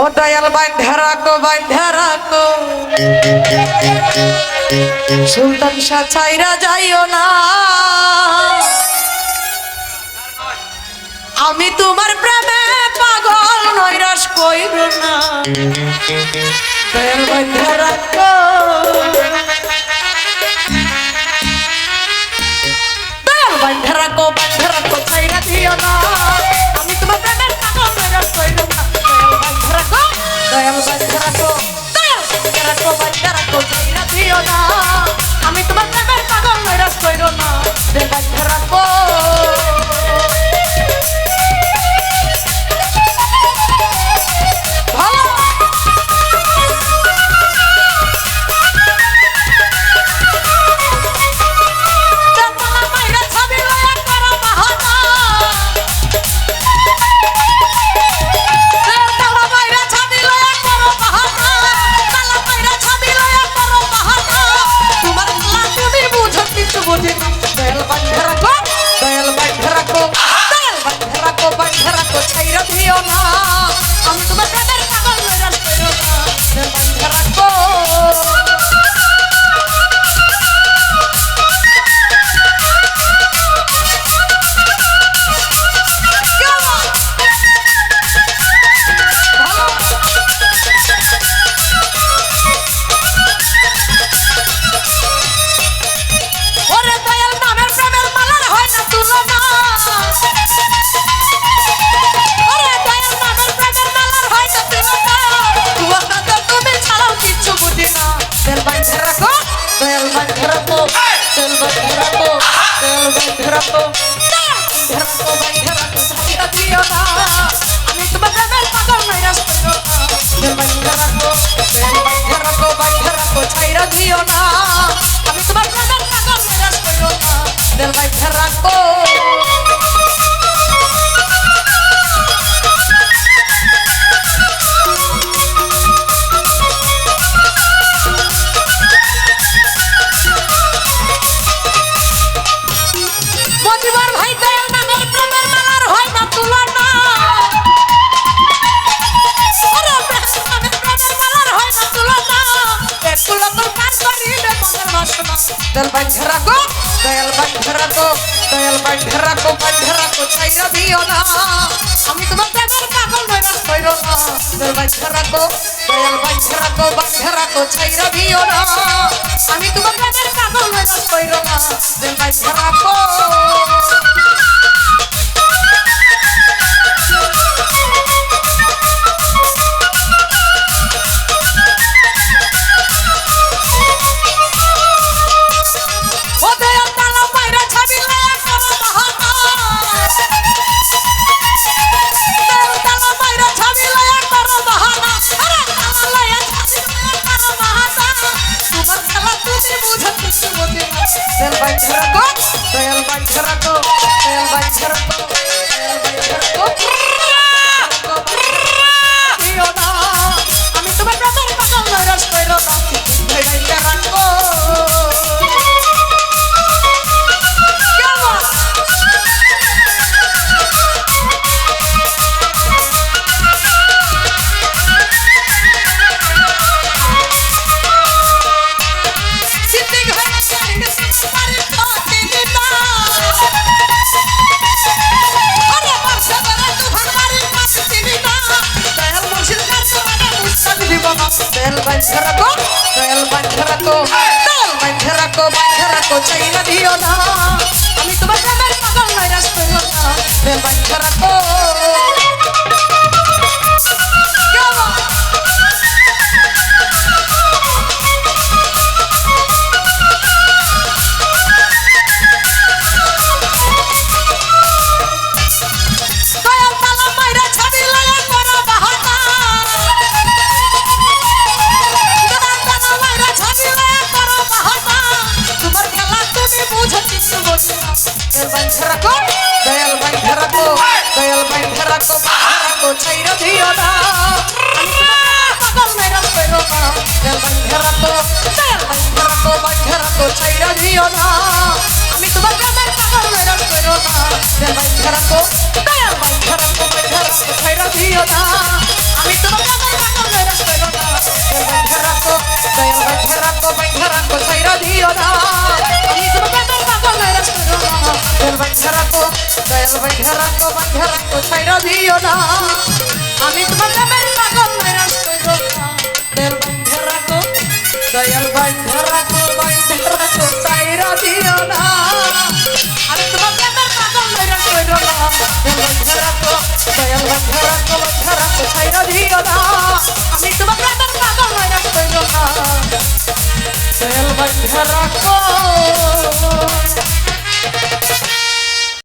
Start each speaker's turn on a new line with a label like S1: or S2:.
S1: ও দয়াল বান্ধা রাখো, বাইন্ধা রাখো। সুলতান শাহ ছাইরা যাইও না। আমি তোমার প্রেমে পাগল নৈরাস কইব না। দয়াল বাইন্ধা রাখো। ছাইরা না তেল বাইন্ধে রাখো বাইন্ধে রাখো ছাড়িয়া দিও না। আমি তোমার প্রেমের পাগল নাই করো না। তেল বাইন্ধে রাখো দয়াল বান্ধা রাখো দয়াল বান্ধা রাখো দয়াল বান্ধা রাখো বান্ধা রাখো, ছাইরা দিও না। আমি তোমার প্রেমের পাগল নয় কইরো না। দয়াল বান্ধা রাখো দয়াল বান্ধা রাখো বান্ধা রাখো দিও না। Yeah. রাখো দয়াল বাইন্ধা রাখো দয়াল বাইন্ধা রাখো বাইন্ধা রাখো, চাইনা দিও না। আমি তোমার প্রেমের পাগল নৈরাশ করো না। দয়াল বাইন্ধা রাখো। বাইন্ধে রাখো দয়াল বাইন্ধে রাখো দয়াল বাইন্ধে রাখো রাখো ছাইরা দিও না। পাগল মেরা পেরো না। দয়াল বাইন্ধে রাখো দয়াল বাইন্ধে রাখো বাইন্ধে রাখো ছাইরা দিও না। আমি তোমার প্রেমের পাগল মেরা পেরো না। দয়াল বাইন্ধে রাখো দয়াল বাইন্ধে রাখো বাইন্ধে রাখো ছাইরা দিও না। আমি তোমার প্রেমের পাগল মেরা পেরো না। দয়াল বাইন্ধে রাখো দয়াল বাইন্ধে রাখো বাইন্ধে রাখো ছাইরা দিও না। বান্ধে রাখো বান্ধে রাখো ছাইরা দিও না। আমি তোমার প্রেমের পাগল নাইরাস কইরো না। দয়াল বান্ধে রাখো, দয়াল বান্ধে রাখো বান্ধে রাখো ছাইরা দিও না। আমি তোমার প্রেমের পাগল নাইরাস কইরো না। দয়াল বান্ধে রাখো, দয়াল বান্ধে রাখো বান্ধে রাখো ছাইরা দিও না। আমি তোমার প্রেমের পাগল নাইরাস কইরো না। দয়াল বান্ধে রাখো।